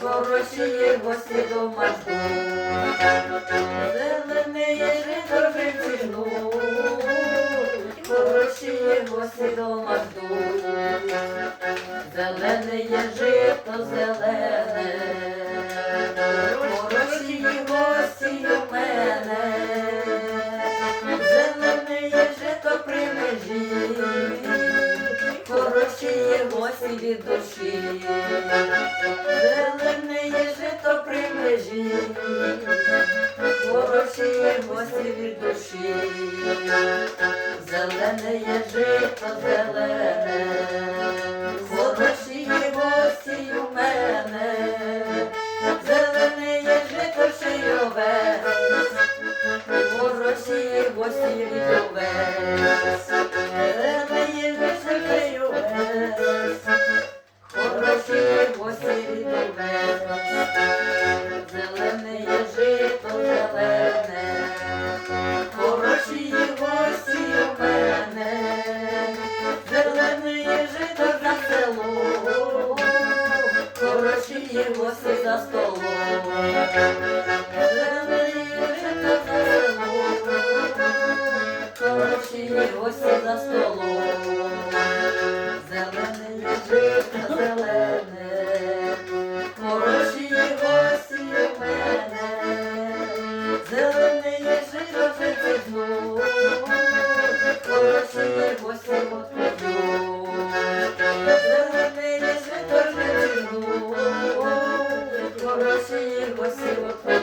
хороші є гості у мене, ждуть. Зелене є жито зелене, хороші гості у мене, зелене є жито при межі, хороші гості від душі, гості від душі, зелене є жито зелене. Хороші є у мене, зелене є жито шийове, хороші є гості від овець, є за столом. Є за столом. Зелене є жито зелене, хороші гості у мене. Зелене жито жити знов, хороші гості от піду. Зелене є жито